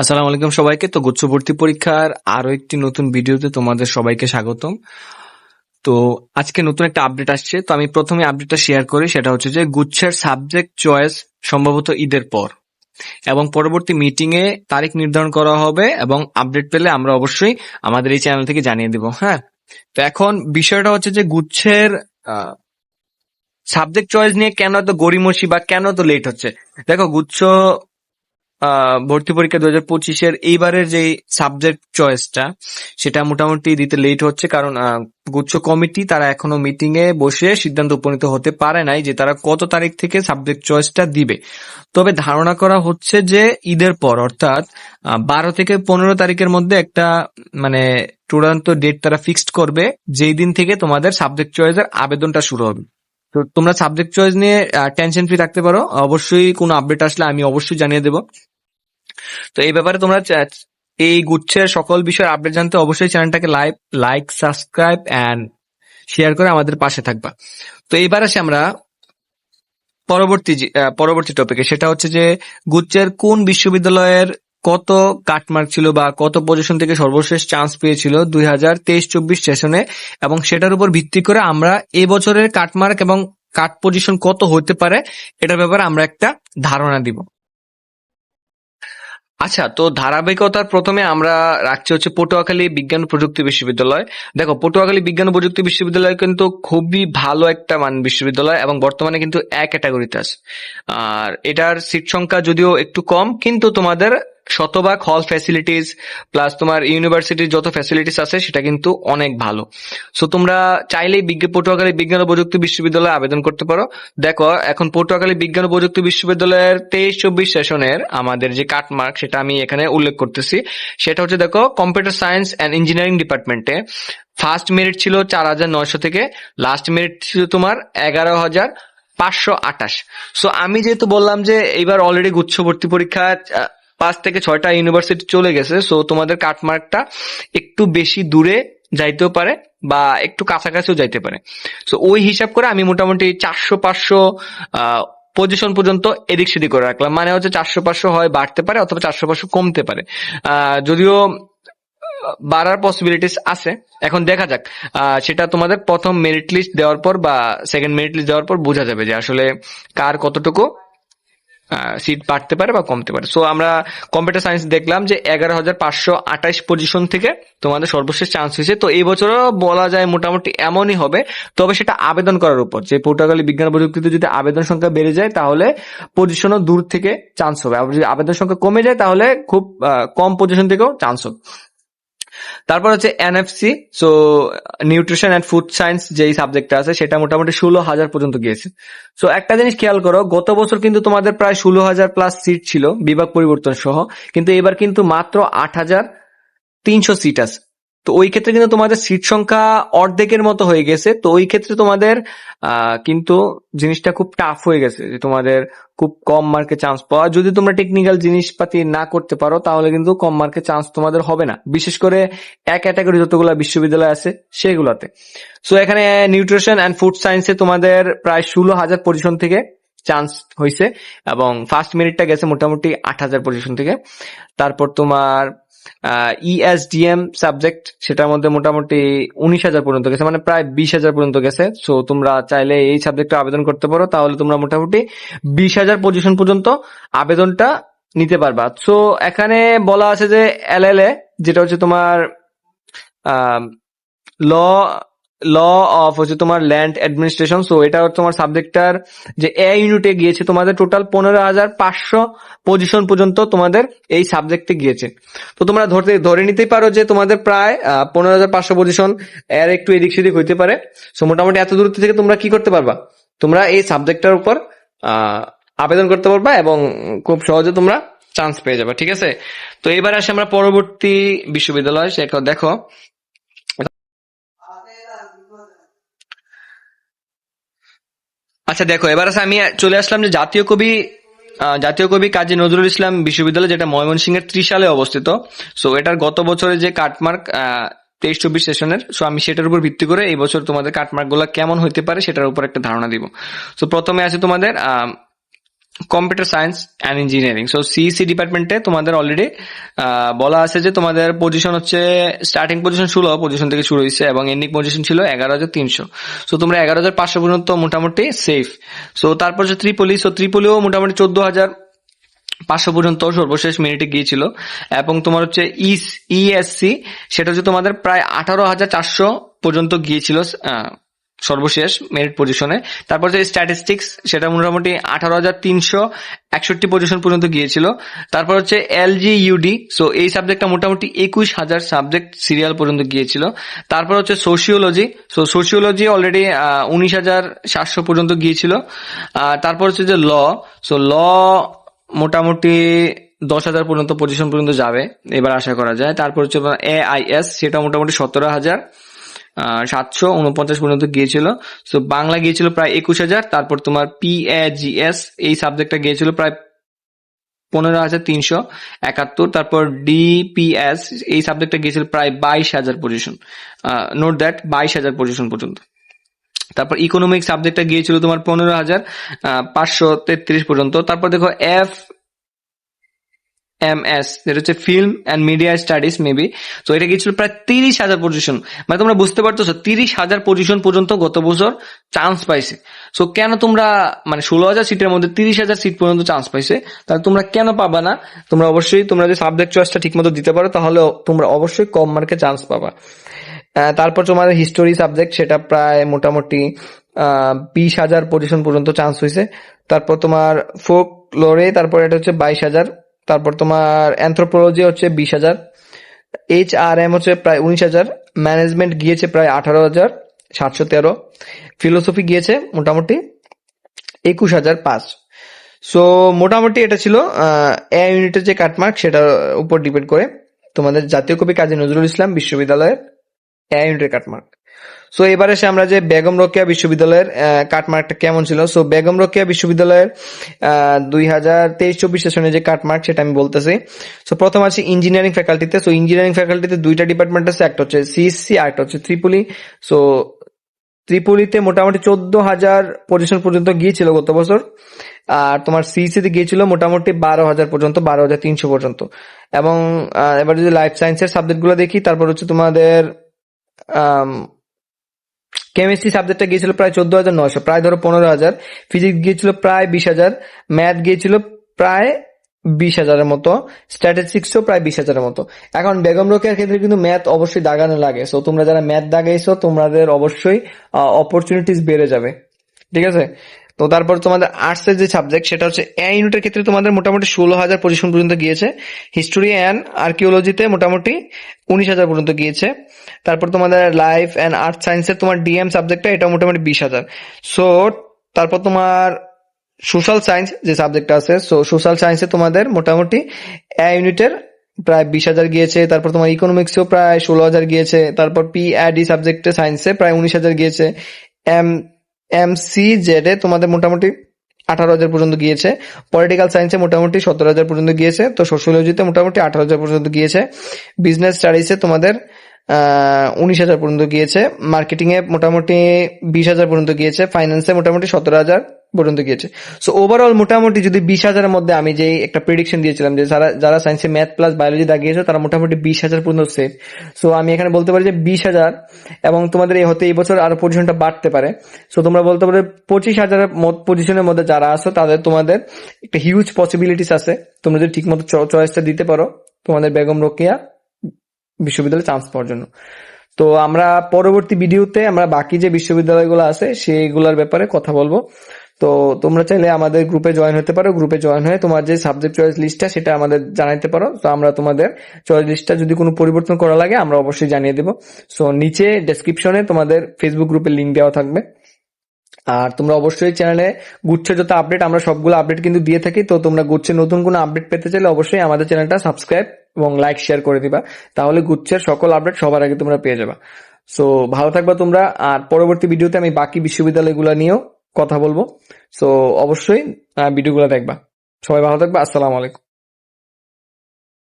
আসসালামু আলাইকুম সবাইকে। তো গুচ্ছ ভর্তি পরীক্ষার আরও একটি নতুন ভিডিওতে তোমাদের সবাইকে স্বাগতম। তো আজকে নতুন একটা আপডেট আসছে। তো আমি প্রথমে আপডেটটা শেয়ার করি, সেটা হচ্ছে যে গুচ্ছের সাবজেক্ট চয়েস সম্ভবত ঈদের পর। এবং পরবর্তী মিটিংয়ে তারিখ নির্ধারণ করা হবে এবং আপডেট পেলে আমরা অবশ্যই আমাদের এই চ্যানেল থেকে জানিয়ে দিব হ্যাঁ? তো এখন বিষয়টা হচ্ছে যে গুচ্ছের সাবজেক্ট চয়েস নিয়ে কেন এত গড়িমসি বা কেন এত লেট হচ্ছে? দেখো, গুচ্ছ ভর্তি পরীক্ষা দু হাজার পঁচিশের এইবারের যে সাবজেক্ট চয়েসটা সেটা মোটামুটি দিতে লেট হচ্ছে কারণ গুচ্ছ কমিটি তারা এখনও মিটিং এ বসে সিদ্ধান্ত উপনীত হতে পারে নাই যে তারা কত তারিখ থেকে সাবজেক্ট চয়েসটা দিবে। তবে ধারণা করা হচ্ছে যে ঈদের পর, অর্থাৎ বারো থেকে পনেরো তারিখের মধ্যে একটা মানে চূড়ান্ত ডেট তারা ফিক্সড করবে, যেই দিন থেকে তোমাদের সাবজেক্ট চয়েসের আবেদনটা শুরু হবে। তো তোমরা সাবজেক্ট চয়েস নিয়ে টেনশন ফ্রি থাকতে পারো। অবশ্যই কোনো আপডেট আসলে আমি অবশ্যই জানিয়ে দেবো। তো এই ব্যাপারে তোমরা এই গুচ্ছের সকল বিষয়ের আপডেট জানতে অবশ্যই চ্যানেলটাকে like like subscribe and share করে আমাদের পাশে থাকবা। তো এইবার আসি আমরা পরবর্তী পরবর্তী টপিকে সেটা হচ্ছে যে, গুচ্ছের কোন বিশ্ববিদ্যালয়ের কত কাটমার্ক ছিল বা কত পজিশন থেকে সর্বশেষ চান্স পেয়েছিল দুই হাজার তেইশ চব্বিশ সেশনে এবং সেটার উপর ভিত্তি করে আমরা এবছরের কাটমার্ক এবং কাট পজিশন কত হতে পারে? এটার ব্যাপারে আমরা একটা ধারণা দিব। আচ্ছা তো ধারাবাহিকতার প্রথমে আমরা রাখছি হচ্ছে পটুয়াখালী বিজ্ঞান প্রযুক্তি বিশ্ববিদ্যালয়। দেখো, পটুয়াখালী বিজ্ঞান প্রযুক্তি বিশ্ববিদ্যালয় কিন্তু খুবই ভালো একটা মান বিশ্ববিদ্যালয় এবং বর্তমানে কিন্তু এক ক্যাটাগরিতে আছে। আর এটার সিট সংখ্যা যদিও একটু কম, কিন্তু তোমাদের শতভাগ হল ফ্যাসিলিটিস প্লাস তোমার ইউনিভার্সিটির যত ফ্যাসিলিটিস আছে, সেটা কিন্তু অনেক ভালো। সো তোমরা চাইলেই বিজ্ঞান পটুয়াখালী বিজ্ঞান ও প্রযুক্তি বিশ্ববিদ্যালয়ে আবেদন করতে পারো। দেখো, এখন পটুয়াখালী বিজ্ঞান ও প্রযুক্তি বিশ্ববিদ্যালয়ের তেইশ চব্বিশ সেশনের আমাদের যে কাটমার্ক সেটা আমি এখানে উল্লেখ করতেছি। সেটা হচ্ছে, দেখো কম্পিউটার সায়েন্স অ্যান্ড ইঞ্জিনিয়ারিং ডিপার্টমেন্টে ফার্স্ট মেরিট ছিল চার হাজার নয়শো থেকে লাস্ট মেরিট ছিল তোমার এগারো হাজার পাঁচশো আঠাশ। সো আমি যেহেতু বললাম যে, এইবার অলরেডি গুচ্ছ ভর্তি পরীক্ষা পাঁচ থেকে ছয়টা ইউনিভার্সিটি চলে গেছে সো তোমাদের কাটমার্কটা একটু বেশি দূরে যাইতেও পারে বা একটু কাছাকাছিও যাইতে পারে। সো ওই হিসাব করে আমি মোটামুটি চারশো পাঁচশো পজিশন পর্যন্ত এদিক সেদিক করে রাখলাম। মানে হচ্ছে চারশো পাঁচশো হয় বাড়তে পারে অথবা চারশো পাঁচশো কমতে পারে। যদিও বাড়ার পসিবিলিটিস আছে। এখন দেখা যাক। সেটা তোমাদের প্রথম মেরিট লিস্ট দেওয়ার পর বা সেকেন্ড মেরিট লিস্ট দেওয়ার পর বোঝা যাবে যে আসলে কার কতটুকু সিট বাড়তে পারে বা কমতে পারে। সো আমরা কম্পিউটার সায়েন্স দেখলাম যে এগারো হাজার পাঁচশো আঠাইশ পজিশন থেকে তোমাদের সর্বশেষ চান্স হয়েছে। তো এই বছরও বলা যায় মোটামুটি এমনই হবে। তবে সেটা আবেদন করার উপর। যে পর্তুগালি বিজ্ঞান প্রযুক্তিতে যদি আবেদন সংখ্যা বেড়ে যায়, তাহলে পজিশনও দূর থেকে চান্স হবে। আবার যদি আবেদন সংখ্যা কমে যায়, তাহলে খুব কম পজিশন থেকেও চান্স হবে। তারপর হচ্ছে NFC so nutrition and food science যেই সাবজেক্টটা আছে, সেটা মোটামুটি ষোলো হাজার পর্যন্ত গিয়েছে। সো একটা জিনিস খেয়াল করো, গত বছর কিন্তু তোমাদের প্রায় ষোলো হাজার প্লাস সিট ছিল, বিভাগ পরিবর্তন সহ, কিন্তু এবার কিন্তু মাত্র আট হাজার তিনশো সিট আছে। তো ওই ক্ষেত্রে কিন্তু তোমাদের সিট সংখ্যা অর্ধেকের মতো হয়ে গেছে। তো ওই ক্ষেত্রে তোমাদের কিন্তু জিনিসটা খুব টাফ হয়ে গেছে যে তোমাদের খুব কম মার্কে চান্স পাওয়া। যদি তোমরা টেকনিক্যাল জিনিসপাতি না করতে পারো, তাহলে কিন্তু কম মার্কে চান্স তোমাদের হবে না। বিশেষ করে এক ক্যাটাগরি যতগুলো বিশ্ববিদ্যালয় আছে, সেগুলোতে। সো এখানে নিউট্রিশন অ্যান্ড ফুড সায়েন্সে তোমাদের প্রায় ষোলো হাজার পজিশন থেকে চান্স হয়েছে এবং ফার্স্ট মেরিটটা গেছে মোটামুটি আট হাজার পজিশন থেকে। তারপর তোমার ইএসডিএম সাবজেক্ট সেটার মধ্যে মোটামুটি উনিশ হাজার পর্যন্ত গেছে মানে প্রায় বিশ হাজার পর্যন্ত গেছে। সো তোমরা চাইলে এই সাবজেক্টে আবেদন করতে পারো, তাহলে তোমরা মোটামুটি বিশ হাজার পজিশন পর্যন্ত আবেদনটা নিতে পারবা। সো এখানে বলা আছে যে, এল যেটা হচ্ছে তোমার ল ল অফ হচ্ছে তোমার ল্যান্ড অ্যাডমিনিস্ট্রেশন সো এটা তোমার সাবজেক্টটার যে এ ইউনিটে গিয়েছে তোমাদের টোটাল পনেরো হাজার পাঁচশো পজিশন পর্যন্ত তোমাদের এই সাবজেক্টে গিয়েছে। তো তোমরা ধরতে, ধরে নিতেই পারো যে তোমাদের প্রায় পনেরো হাজার পাঁচশো পজিশন এর একটু এদিক সেদিক হইতে পারে। সো মোটামুটি এত দূরত্ব থেকে তোমরা কি করতে পারবা? তোমরা এই সাবজেক্টটার উপর আবেদন করতে পারবা এবং খুব সহজে তোমরা চান্স পেয়ে যাবে, ঠিক আছে? তো এবার আসে আমরা পরবর্তী বিশ্ববিদ্যালয় সে দেখো। আচ্ছা দেখো, এবার আমি চলে আসলাম যে জাতীয় কবি জাতীয় কবি কাজী নজরুল ইসলাম বিশ্ববিদ্যালয়, যেটা ময়মনসিংহের ত্রিশালে অবস্থিত। সো এটার গত বছরে যে কাটমার্ক তেইশ চব্বিশ সেশনের সো আমি সেটার উপর ভিত্তি করে এই বছর তোমাদের কাটমার্কগুলো কেমন হইতে পারে সেটার উপর একটা ধারণা দিব। সো প্রথমে আছে তোমাদের computer science and engineering. So CEC ডিপার্টমেন্টে তোমাদের অলরেডি বলা আছে যে তোমাদের পজিশন হচ্ছে স্টার্টিং পজিশন ষোলো পজিশন থেকে শুরু হয়েছে এবং এন্ডিং পজিশন ছিল এগারো হাজার তিনশো। সো তোমরা এগারো হাজার পাঁচশো পর্যন্ত মোটামুটি সেফ সো তারপর হচ্ছে ত্রিপলি সো ত্রিপলিও মোটামুটি চোদ্দ হাজার পাঁচশো পর্যন্ত সর্বশেষ মিনিটে গিয়েছিল। এবং তোমার হচ্ছে ইস ইএসসি সেটা হচ্ছে তোমাদের প্রায় আঠারো হাজার চারশো পর্যন্ত গিয়েছিল সর্বশেষ মেরিট পজিশনে তারপর যে স্ট্যাটিস্টিক্স সেটা মোটামুটি আঠারো হাজার তিনশো একষট্টি পজিশন পর্যন্ত গিয়েছিল। তারপর হচ্ছে এলজি ইউডি সো এই সাবজেক্টটা মোটামুটি একুশ হাজার সাবজেক্ট সিরিয়াল পর্যন্ত গিয়েছিল। তারপর হচ্ছে সোশিওলজি সো সোশিওলজি অলরেডি উনিশ হাজার সাতশো পর্যন্ত গিয়েছিল। তারপর হচ্ছে যে ল সো ল মোটামুটি দশ হাজার পর্যন্ত পজিশন পর্যন্ত যাবে, এবার আশা করা যায়। তারপর হচ্ছে এ আই এস সেটা মোটামুটি সতেরো হাজার। সাতশো উনপঞ্চাশ পর্যন্ত গিয়েছিল। সো বাংলা গিয়েছিল প্রায় একুশ হাজার, তারপর তোমার পি এ জি এস এই সাবজেক্টটা গিয়েছিল প্রায় পনেরো হাজার তিনশো একাত্তর, তারপর ডিপিএস এই সাবজেক্টটা গিয়েছিল প্রায় বাইশ হাজার পজিশন নোট দ্যাট বাইশ হাজার পজিশন পর্যন্ত। তারপর ইকোনমিক সাবজেক্টটা গিয়েছিল তোমার পনেরো হাজার পাঁচশো তেত্রিশ পর্যন্ত। তারপর দেখো এফ এম এস যেটা হচ্ছে film and media studies maybe তো এটা গিয়েছিল প্রায় তিরিশ হাজার পজিশন মানে তোমরা বুঝতে পারতেছো, তিরিশ হাজার পজিশন পর্যন্ত গত বছর চান্স পাইছে। সো কেন তোমরা মানে ষোলো হাজার সিটের মধ্যে তিরিশ হাজার সিট পর্যন্ত চান্স পাইছে? তাহলে তোমরা কেন পাবা না? তোমরা অবশ্যই, তোমরা যদি সাবজেক্ট চয়েসটা ঠিক মতো দিতে পারো তাহলে তোমরা অবশ্যই কম মার্কে চান্স পাবা। তারপর তোমার হিস্টোরি সাবজেক্ট সেটা প্রায় মোটামুটি বিশ হাজার পজিশন পর্যন্ত চান্স হয়েছে তারপর তোমার ফোক লোরে তারপর এটা হচ্ছে বাইশ হাজার তারপর তোমার অ্যান্থ্রোপোলজি হচ্ছে বিশ হাজার এইচ আর এম হচ্ছে প্রায় উনিশ হাজার ম্যানেজমেন্ট গিয়েছে প্রায় আঠারো হাজার, সাতশো তেরো ফিলোসফি গিয়েছে মোটামুটি একুশ হাজার পাঁচ সো মোটামুটি এটা ছিল এ ইউনিটের যে কাটমার্ক সেটার উপর ডিপেন্ড করে তোমাদের জাতীয় কবি কাজী নজরুল ইসলাম বিশ্ববিদ্যালয়ের এ ইউনিটের কাটমার্ক সো এবারে এসে আমরা যে বেগম রোকেয়া বিশ্ববিদ্যালয়ের কাটমার্কটা কেমন ছিল? সো বেগম রোকেয়া বিশ্ববিদ্যালয়ের দুই হাজার তেইশ চব্বিশ সেশনে যে কাটমার্ক, সেটা আমি বলতেছি। সো প্রথম আছে ইঞ্জিনিয়ারিং ফ্যাকাল্টিতে সো ইঞ্জিনিয়ারিং ফ্যাকাল্টিতে দুইটা ডিপার্টমেন্ট আছে, একটা হচ্ছে সিএসসি আর একটা হচ্ছে ত্রিপুলি সো ত্রিপুলিতে মোটামুটি চোদ্দ হাজার পজিশন পর্যন্ত গিয়েছিল গত বছর। আর তোমার সিইসি তে গিয়েছিল মোটামুটি বারো হাজার পর্যন্ত, বারো হাজার তিনশো পর্যন্ত। এবং এবার যদি লাইফ সায়েন্সের সাবজেক্টগুলো দেখি, তারপর হচ্ছে তোমাদের কেমিস্ট্রি সাবজেক্টটা গিয়েছিল প্রায় চোদ্দ হাজার নয়শো, প্রায় ধরো পনেরো হাজার। ফিজিক্স গিয়েছিল প্রায় বিশ হাজার। ম্যাথ গিয়েছিল প্রায় বিশ হাজারের মতো। স্ট্যাটিস্টিক্সও প্রায় বিশ হাজারের মতো। এখন বেগম রোকেয়ার ক্ষেত্রে কিন্তু ম্যাথ অবশ্যই দাগানো লাগে। সো তোমরা যারা ম্যাথ দাগাইছো, তোমাদের অবশ্যই অপরচুনিটিস বেড়ে যাবে। ঠিক আছে? তো তারপর তোমাদের আর্টসের যে সাবজেক্ট সেটা হচ্ছে এ ইউনিটের ক্ষেত্রে তোমাদের মোটামুটি ষোলো হাজার পজিশন পর্যন্ত গিয়েছে। হিস্টোরি অ্যান্ড আর্কিওলজিতে মোটামুটি উনিশ হাজার পর্যন্ত গিয়েছে। তারপর তোমাদের লাইফ অ্যান্ড আর্ট সায়েন্সের তোমার ডিএম সাবজেক্টটা এটা মোটামুটি বিশ হাজার। সো তারপর তোমার সোশ্যাল সায়েন্স যে সাবজেক্টটা আছে সো সোশ্যাল সায়েন্সে তোমাদের মোটামুটি এ ইউনিটের প্রায় বিশ হাজার গিয়েছে। তারপর তোমার ইকোনমিক্সেও প্রায় ষোলো হাজার গিয়েছে। তারপর পি ডি সাবজেক্টে সায়েন্সে প্রায় উনিশ হাজার গিয়েছে। M M C Z A তোমাদের মোটামুটি আঠারো হাজার পর্যন্ত গিয়েছে। পলিটিক্যাল সায়েন্সে মোটামুটি সতেরো হাজার পর্যন্ত গিয়েছে। তো সোশ্যোলজিতে মোটামুটি আঠারো হাজার পর্যন্ত গিয়েছে। বিজনেস স্টাডিসে তোমাদের উনিশ হাজার পর্যন্ত গিয়েছে। মার্কেটিংয়ে মোটামুটি বিশ হাজার পর্যন্ত গিয়েছে। ফাইন্যান্সে মোটামুটি সতেরো হাজার। পর্যন্ত গিয়েছে। সো ওভারঅল মোটামুটি যদি বিশ হাজারের মধ্যে আমি যে একটা প্রেডিকশন দিয়েছিলাম যে যারা যারা সায়েন্সে ম্যাথ প্লাস বায়োলজি দাগিয়েছে, তারা মোটামুটি বিশ হাজার পর্যন্ত সেফ সো আমি এখানে বলতে পারি যে বিশ হাজার এবং তোমাদের এই হতে এই বছর আরও পজিশনটা বাড়তে পারে। সো তোমরা বলতে পারো পঁচিশ হাজারের পজিশনের মধ্যে যারা আছো, তাদের তোমাদের একটা হিউজ পসিবিলিটিস আছে। তোমরা যদি ঠিকমতো চয়েসটা দিতে পারো, তোমাদের বেগম রোকেয়া বিশ্ববিদ্যালয়ে চান্স পাওয়ার জন্য। তো আমরা পরবর্তী ভিডিওতে আমরা বাকি যে বিশ্ববিদ্যালয়গুলো আছে, সেইগুলোর ব্যাপারে কথা বলব। তো তোমরা চাইলে আমাদের গ্রুপে জয়েন হতে পারো। গ্রুপে জয়েন হয়ে তোমার যে সাবজেক্ট চয়েস লিস্টটা সেটা আমাদের জানাইতে পারো। তো আমরা তোমাদের চয়েস লিস্টটা যদি কোনো পরিবর্তন করা লাগে, আমরা অবশ্যই জানিয়ে দেবো। সো নিচে ডেসক্রিপশনে তোমাদের ফেসবুক গ্রুপের লিঙ্ক দেওয়া থাকবে। আর তোমরা অবশ্যই চ্যানেলে গুচ্ছের যত আপডেট আমরা সবগুলো আপডেট কিন্তু দিয়ে থাকি। তো তোমরা গুচ্ছের নতুন কোনো আপডেট পেতে চাইলে অবশ্যই আমাদের চ্যানেলটা সাবস্ক্রাইব এবং লাইক শেয়ার করে দিবা। তাহলে গুচ্ছের সকল আপডেট সবার আগে তোমরা পেয়ে যাবা। সো ভালো থাকবা তোমরা। আর পরবর্তী ভিডিওতে আমি বাকি বিশ্ববিদ্যালয়গুলো নিয়েও কথা বলব। সো অবশ্যই ভিডিওগুলো দেখবা। সবাই ভালো থাকবা। আসসালামু আলাইকুম।